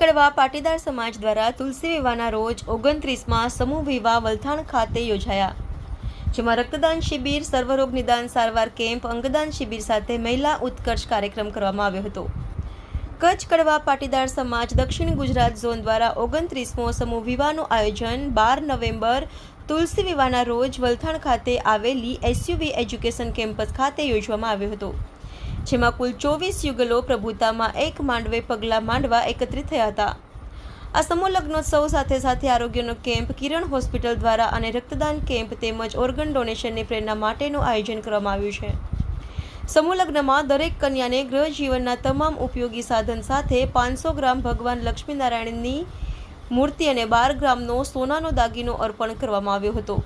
કડવા પાટીદાર સમાજ દ્વારા તુલસી વિવાહના રોજ ઓગણત્રીસમાં સમૂહ વિવાહ વલથાણ ખાતે યોજાયા. જેમાં રક્તદાન શિબિર, સર્વરોગ નિદાન સારવાર કેમ્પ, અંગદાન શિબિર સાથે મહિલા ઉત્કર્ષ કાર્યક્રમ કરવામાં આવ્યો હતો. કચ્છ કડવા પાટીદાર સમાજ દક્ષિણ ગુજરાત ઝોન દ્વારા ઓગણત્રીસમો સમૂહ વિવાહનું આયોજન બાર નવેમ્બર તુલસી વિવાહના રોજ વલથાણ ખાતે આવેલી એસયુવી એજ્યુકેશન કેમ્પસ ખાતે યોજવામાં આવ્યો હતો. જેમાં કુલ ચોવીસ યુગલો પ્રભુતામાં એક માંડવે પગલાં માંડવા એકત્રિત થયા હતા. આ સમૂહ લગ્નોત્સવ સાથે સાથે આરોગ્યનો કેમ્પ કિરણ હોસ્પિટલ દ્વારા અને રક્તદાન કેમ્પ તેમજ ઓર્ગન ડોનેશનની પ્રેરણા માટેનું આયોજન કરવામાં આવ્યું છે. સમૂહ લગ્નમાં દરેક કન્યાને ગૃહ જીવનના તમામ ઉપયોગી સાધન સાથે પાંચસો ગ્રામ ભગવાન લક્ષ્મીનારાયણની મૂર્તિ અને બાર ગ્રામનો સોનાનો દાગીનો અર્પણ કરવામાં આવ્યો હતો.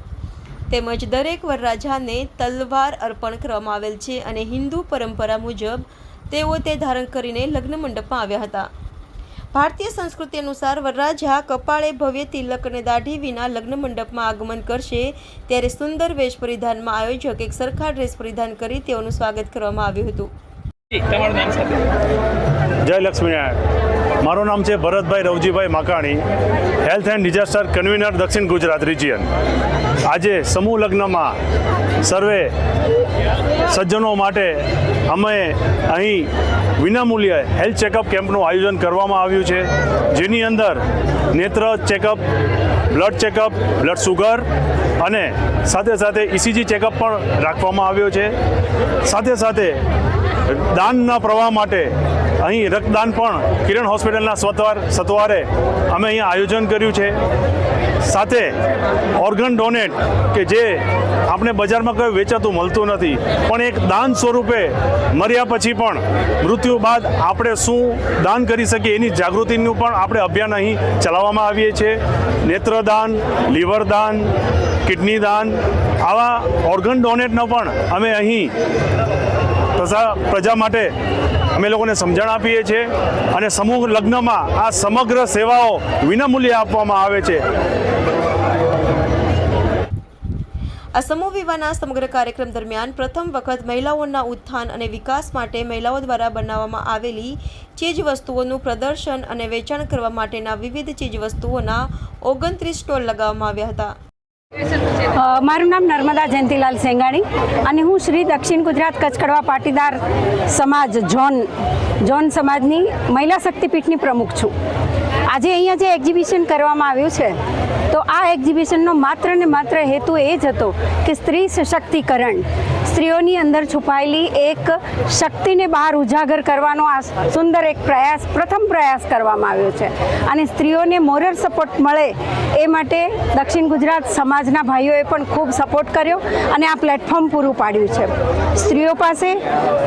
તેમજ દરેક વરરાજાને તલવાર અર્પણ કરવામાં આવેલ છે અને હિન્દુ પરંપરા મુજબ તેઓ તે ધારણ કરીને લગ્ન મંડપમાં આવ્યા હતા. ભારતીય સંસ્કૃતિ અનુસાર વરરાજા કપાળે ભવ્ય તિલક અને દાઢી વિના લગ્ન મંડપમાં આગમન કરશે ત્યારે સુંદર વેશ પરિધાનમાં આયોજક એક સરખા ડ્રેસ પરિધાન કરી તેઓનું સ્વાગત કરવામાં આવ્યું હતું. જય લક્ષ્મીનારાયણ મારું નામ છે Bharatbhai Ravjibhai Makani. Health and disaster convener દક્ષિણ ગુજરાત રિજિયન. આજે સમૂહ લગ્નમાં સર્વે સજ્જનો માટે અમે અહીં વિનામૂલ્યે હેલ્થ ચેકઅપ કેમ્પનું આયોજન કરવામાં આવ્યું છે, જેની અંદર નેત્ર checkup, blood checkup, blood sugar અને સાથે સાથે ઇસીજી ચેકઅપ પણ રાખવામાં આવ્યો છે. સાથે સાથે દાનના પ્રવાહ માટે અહીં રક્તદાન પણ કિરણ હોસ્પિટલના સ્વતવાર સત્વારે અમે અહીંયા આયોજન કર્યું છે. સાથે ઓર્ગન ડોનેટ કે જે આપણે બજારમાં કોઈ વેચાતું મળતું નથી, પણ એક દાન સ્વરૂપે મર્યા પછી પણ મૃત્યુ બાદ આપણે શું દાન કરી શકીએ એની જાગૃતિનું પણ આપણે અભિયાન અહીં ચલાવવામાં આવીએ છીએ. નેત્રદાન લીવરદાન કિડની દાન, આવા ઓર્ગન ડોનેટનો પણ અમે અહીં પ્રજા માટે અમે લોકોને સમજણ આપીએ છીએ અને સમૂહ લગ્નમાં આ સમગ્ર સેવાઓ વિનામૂલ્યે આપવામાં આવે છે. આ સમૂહ વિવાહના સમગ્ર કાર્યક્રમ દરમિયાન પ્રથમ વખત મહિલાઓના ઉત્થાન અને વિકાસ માટે મહિલાઓ દ્વારા બનાવવામાં આવેલી ચીજવસ્તુઓનું પ્રદર્શન અને વેચાણ કરવા માટેના વિવિધ ચીજવસ્તુઓના ઓગણત્રીસ સ્ટોલ લગાવવામાં આવ્યા હતા. મારું નામ નર્મદા જયંતિલાલ સેંગાણી અને હું શ્રી દક્ષિણ ગુજરાત કચકડવા પાટીદાર સમાજ, જોન જોન સમાજની મહિલા શક્તિપીઠની પ્રમુખ છું. આજે અહીંયા જે એક્ઝિબિશન કરવામાં આવ્યું છે, તો આ એક્ઝિબિશનનો માત્ર ને માત્ર હેતુ એ જ હતો કે સ્ત્રી સશક્તિકરણ. સ્ત્રીઓની અંદર છુપાયેલી એક શક્તિને બહાર ઉજાગર કરવાનો આ સુંદર એક પ્રયાસ, પ્રથમ પ્રયાસ કરવામાં આવ્યો છે. અને સ્ત્રીઓને મોરલ સપોર્ટ મળે એ માટે દક્ષિણ ગુજરાત સમાજના ભાઈઓએ પણ ખૂબ સપોર્ટ કર્યો અને આ પ્લેટફોર્મ પૂરું પાડ્યું છે. સ્ત્રીઓ પાસે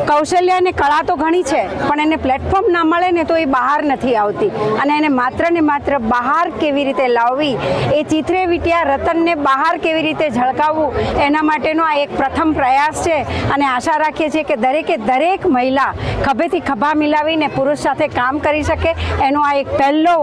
કૌશલ્ય અને કળા તો ઘણી છે, પણ એને પ્લેટફોર્મ ના મળે ને તો એ બહાર નથી આવતી. અને એને માત્ર ને માત્ર બહાર કેવી રીતે લાવવી, એ ચિત્રે વિટ્યા રતનને બહાર કેવી રીતે ઝળકાવવું, એના માટેનો આ એક પ્રથમ પ્રયાસ છે. અને આશા રાખીએ છીએ કે દરેકે દરેક મહિલા ખભેથી ખભા મિલાવીને પુરુષ સાથે કામ કરી શકે. એનો આ એક પહેલો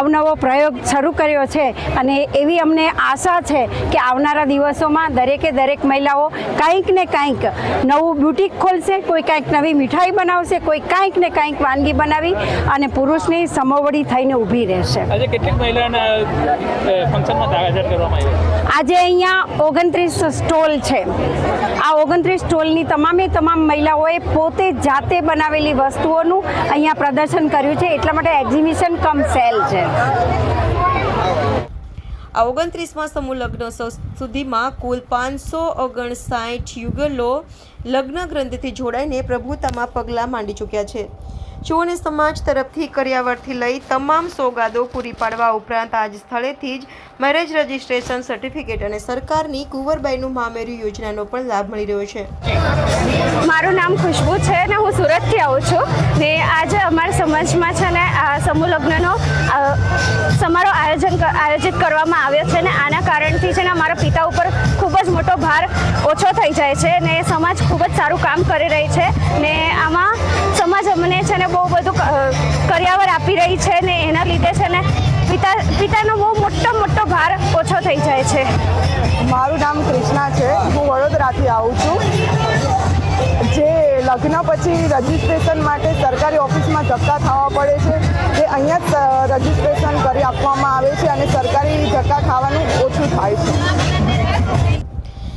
અવનવો પ્રયોગ શરૂ કર્યો છે. અને એવી અમને આશા છે કે આવનારા દિવસોમાં દરેકે દરેક મહિલાઓ કંઈક ને કાંઈક નવું બ્યુટીક ખોલશે કોઈ કાંઈક નવી મીઠાઈ બનાવશે કોઈ કાંઈક ને કાંઈક વાનગી બનાવી અને પુરુષની સમોવડી થઈને ઊભી રહેશે. આજે કેટલીક ફંક્શનમાં કરવામાં આજે અહીંયા ઓગણત્રીસ સ્ટોલ છે. આ ઓગણત્રીસ સ્ટોલની તમામે તમામ મહિલાઓએ પોતે જાતે બનાવેલી વસ્તુઓનું અહીંયા પ્રદર્શન કર્યું છે. એટલા માટે એક્ઝિબિશન કમ સેલ છે. આ ઓગણત્રીસમાં સમૂહ લગ્નોત્સવ સુધીમાં કુલ પાંચસો ઓગણસાઠ યુગલો લગ્ન ગ્રંથિથી જોડાઈને પ્રભુતામાં પગલાં માંડી ચૂક્યા છે. જુઓને સમાજ તરફથી કર્યાવરથી લઈ તમામ સોગાદો પૂરી પાડવા ઉપરાંત આજ સ્થળેથી જ મેરેજ રજિસ્ટ્રેશન સર્ટિફિકેટ અને સરકારની કુંવરબાઈનું મામેરું યોજનાનો પણ લાભ મળી રહ્યો છે. મારું નામ ખુશ્બુ છે ને હું સુરતથી આવું છું ને આજે સમાજમાં છે ને, આ સમૂહ લગ્નનો સમારોહ આયોજન આયોજિત કરવામાં આવ્યો છે ને, આના કારણથી છે ને, અમારા પિતા ઉપર ખૂબ જ મોટો ભાર ઓછો થઈ જાય છે ને, સમાજ ખૂબ જ સારું કામ કરી રહી છે ને, આમાં સમાજ અમને છે ને, બહુ બધું કર્યાવર આપી રહી છે ને, એના લીધે છે ને, પિતા, પિતાનો બહુ મોટો મોટો ભાર ઓછો થઈ જાય છે. મારું નામ કૃષ્ણા છે. હું વડોદરાથી આવું છું. લગ્ન પછી રજિસ્ટ્રેશન માટે સરકારી ઓફિસમાં ધક્કા થવા પડે છે. જે અહીંયા જ રજિસ્ટ્રેશન કરી આપવામાં આવે છે અને સરકારી ધક્કા ખાવાનું ઓછું થાય છે.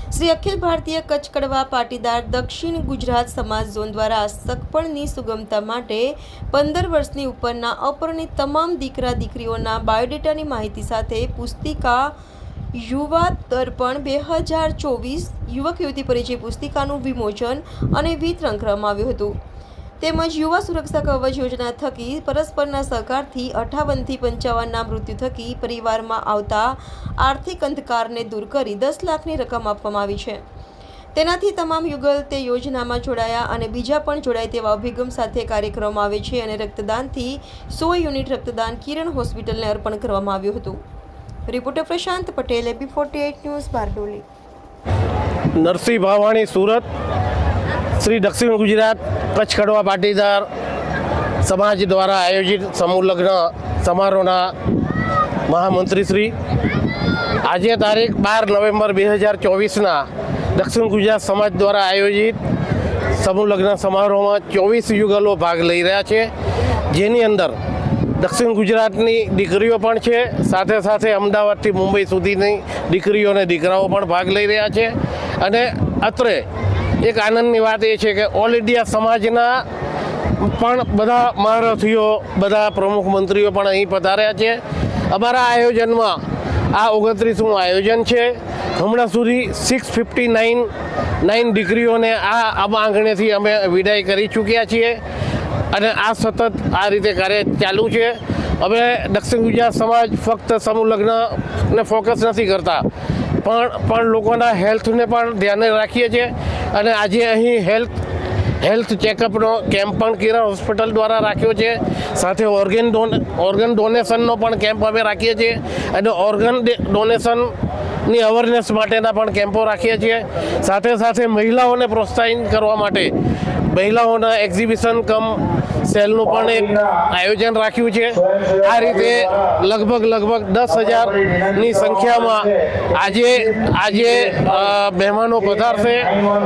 શ્રી અખિલ ભારતીય કચ્છ કડવા પાટીદાર દક્ષિણ ગુજરાત સમાજ ઝોન દ્વારા સગપણની સુગમતા માટે પંદર વર્ષની ઉપરના અપરિણિત તમામ દીકરા દીકરીઓના બાયોડેટાની માહિતી સાથે પુસ્તિકા યુવા દર્પણ બે હજાર ચોવીસ યુવક યુવતી પરિચય પુસ્તિકાનું વિમોચન અને વિતરણ કરવામાં આવ્યું હતું. તેમજ યુવા સુરક્ષા કવચ યોજના થકી પરસ્પરના સહકારથી અઠાવનથી પંચાવનના મૃત્યુ થકી પરિવારમાં આવતા આર્થિક અંધકારને દૂર કરી દસ લાખની રકમ આપવામાં આવી છે. તેનાથી તમામ યુગલ તે યોજનામાં જોડાયા અને બીજા પણ જોડાય તેવા અભિગમ સાથે કાર્યક્રમ આવે છે અને રક્તદાનથી સો યુનિટ રક્તદાન કિરણ હોસ્પિટલને અર્પણ કરવામાં આવ્યું હતું. Reporter Prashant Patel AB forty eight news Bardoli. Narsinh Bhavani, Surat. Shri દક્ષિણ ગુજરાત કચ્છ કડવા પાટીદાર સમાજ દ્વારા આયોજિત સમૂહ લગ્ન સમારોહના મહામંત્રી શ્રી આજે તારીખ બાર નવેમ્બર બે હજાર ચોવીસના દક્ષિણ ગુજરાત સમાજ દ્વારા આયોજિત સમૂહ લગ્ન સમારોહમાં ચોવીસ યુગલો ભાગ લઈ રહ્યા છે. જેની અંદર દક્ષિણ ગુજરાતની દીકરીઓ પણ છે. સાથે સાથે અમદાવાદથી મુંબઈ સુધીની દીકરીઓ અને દીકરાઓ પણ ભાગ લઈ રહ્યા છે. અને અત્રે એક આનંદની વાત એ છે કે ઓલ ઇન્ડિયા સમાજના પણ બધા મહારથીઓ, બધા પ્રમુખ મંત્રીઓ પણ અહીં પધાર્યા છે. અમારા આયોજનમાં આ ઓગણત્રીસમું આયોજન છે. હમણાં સુધી સિક્સ ફિફ્ટી નાઇન નાઇન દીકરીઓને આ આંગણેથી અમે વિદાય કરી ચૂક્યા છીએ. અને આ સતત આ રીતે કાર્ય ચાલુ છે. અમે દક્ષિણ ગુજરાત સમાજ ફક્ત સમૂહ લગ્નને ફોકસ નથી કરતા. પણ પણ લોકોના હેલ્થને પણ ધ્યાને રાખીએ છીએ. અને આજે અહીં હેલ્થ હેલ્થ ચેકઅપનો કેમ્પ પણ કિરણ હોસ્પિટલ દ્વારા રાખ્યો છે. સાથે ઓર્ગન ડોન ઓર્ગન ડોનેશનનો પણ કેમ્પ અમે રાખીએ છીએ. અને ઓર્ગન ડોનેશનની અવેરનેસ માટેના પણ કેમ્પો રાખીએ છીએ. સાથે સાથે મહિલાઓને પ્રોત્સાહિત કરવા માટે મહિલાઓના એક્ઝિબિશન કમ સેલનું પણ એક આયોજન રાખ્યું છે. આ રીતે લગભગ લગભગ દસ હજારની સંખ્યામાં આજે આજે મહેમાનો પધારશે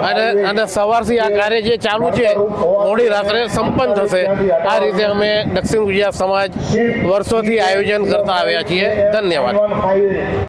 અને અને સવારથી આ કાર્ય જે ચાલુ છે, મોડી રાત્રે સંપન્ન થશે. આ રીતે અમે દક્ષિણ ગુજરાત સમાજ વર્ષોથી આયોજન કરતા આવ્યા છીએ. ધન્યવાદ.